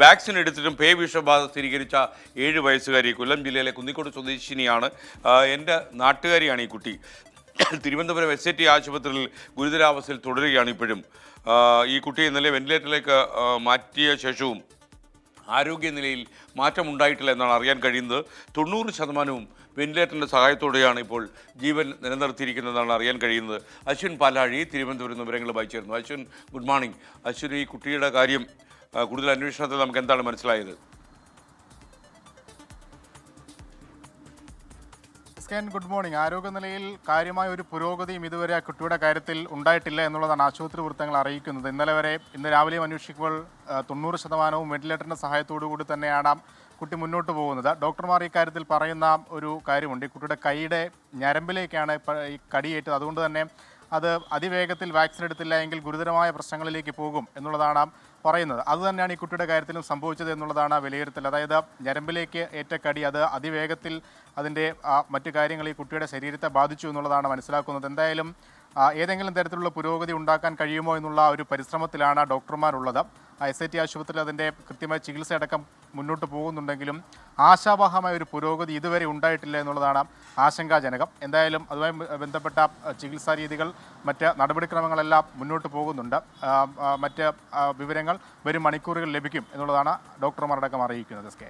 Vaccine എടുത്തിട്ടും പേ വിഷബാധ സ്ഥിരീകരിച്ച ഏഴ് വയസ്സുകാരി കൊല്ലം ജില്ലയിലെ കുന്നിക്കോട് സ്വദേശിനിയാണ് എന്റെ നാട്ടുകാരിയാണ് ഈ കുട്ടി. തിരുവനന്തപുരം എസ് ടി ആശുപത്രിയിൽ ഗുരുതരാവസ്ഥയിൽ തുടരുകയാണ് ഇപ്പോഴും. ഈ കുട്ടിയെ ഇന്നലെ വെന്റിലേറ്ററിലേക്ക് മാറ്റിയ ശേഷവും ആരോഗ്യനിലയിൽ മാറ്റമുണ്ടായിട്ടില്ല എന്നാണ് അറിയാൻ കഴിയുന്നത്. തൊണ്ണൂറ് ശതമാനവും വെന്റിലേറ്ററിന്റെ സഹായത്തോടെയാണ് ഇപ്പോൾ ജീവൻ നിലനിർത്തിയിരിക്കുന്നതെന്നാണ് അറിയാൻ കഴിയുന്നത്. അശ്വിൻ പാലാഴി തിരുവനന്തപുരം വിവരങ്ങളുമായി ചേർന്നു അശ്വിൻ ഗുഡ് മോർണിംഗ്. അശ്വിൻ ഈ കുട്ടിയുടെ കാര്യം കൂടുതൽ അന്വേഷണത്തിൽ നമുക്ക് എന്താണ് മനസ്സിലായത്? Good morning. ആരോഗ്യനിലയിൽ കാര്യമായ ഒരു പുരോഗതിയും ഇതുവരെ ആ കുട്ടിയുടെ കാര്യത്തിൽ ഉണ്ടായിട്ടില്ല എന്നുള്ളതാണ് ആശുപത്രി വൃത്തങ്ങൾ അറിയിക്കുന്നത്. ഇന്നലെ വരെ ഇന്ന് രാവിലെയും അന്വേഷിക്കുമ്പോൾ തൊണ്ണൂറ് ശതമാനവും വെന്റിലേറ്ററിന്റെ സഹായത്തോടു കൂടി തന്നെയാണ് കുട്ടി മുന്നോട്ട് പോകുന്നത്. ഡോക്ടർമാർ ഇക്കാര്യത്തിൽ പറയുന്ന ഒരു കാര്യമുണ്ട്. ഈ കുട്ടിയുടെ കൈയുടെ ഞരമ്പിലേക്കാണ് ഈ കടിയേറ്റത്. അതുകൊണ്ട് തന്നെ അത് അതിവേഗത്തിൽ വാക്സിൻ എടുത്തില്ല എങ്കിൽ ഗുരുതരമായ പ്രശ്നങ്ങളിലേക്ക് പോകും എന്നുള്ളതാണ് പറയുന്നത്. അതുതന്നെയാണ് ഈ കുട്ടിയുടെ കാര്യത്തിലും സംഭവിച്ചത് എന്നുള്ളതാണ് വിലയിരുത്തൽ. അതായത് ഞരമ്പിലേക്ക് ഏറ്റ കടി അത് അതിവേഗത്തിൽ അതിന്റെ മറ്റു കാര്യങ്ങൾ ഈ കുട്ടിയുടെ ശരീരത്തെ ബാധിച്ചു എന്നുള്ളതാണ് മനസ്സിലാക്കുന്നത്. എന്തായാലും ഏതെങ്കിലും തരത്തിലുള്ള പുരോഗതി ഉണ്ടാക്കാൻ കഴിയുമോ എന്നുള്ള ഒരു പരിശ്രമത്തിലാണ് ഡോക്ടർമാരുള്ളത്. എസ് ഐ ടി ആശുപത്രിയിൽ അതിന്റെ കൃത്യമായ ചികിത്സയടക്കം മുന്നോട്ട് പോകുന്നുണ്ടെങ്കിലും ആശാവഹമായ ഒരു പുരോഗതി ഇതുവരെ ഉണ്ടായിട്ടില്ല എന്നുള്ളതാണ് ആശങ്കാജനകം. എന്തായാലും അതുമായി ബന്ധപ്പെട്ട ചികിത്സാ രീതികൾ മറ്റ് നടപടിക്രമങ്ങളെല്ലാം മുന്നോട്ട് പോകുന്നുണ്ട്. മറ്റ് വിവരങ്ങൾ വരും മണിക്കൂറുകൾ ലഭിക്കും എന്നുള്ളതാണ് ഡോക്ടർമാരടക്കം അറിയിക്കുന്നത്. സ്കേ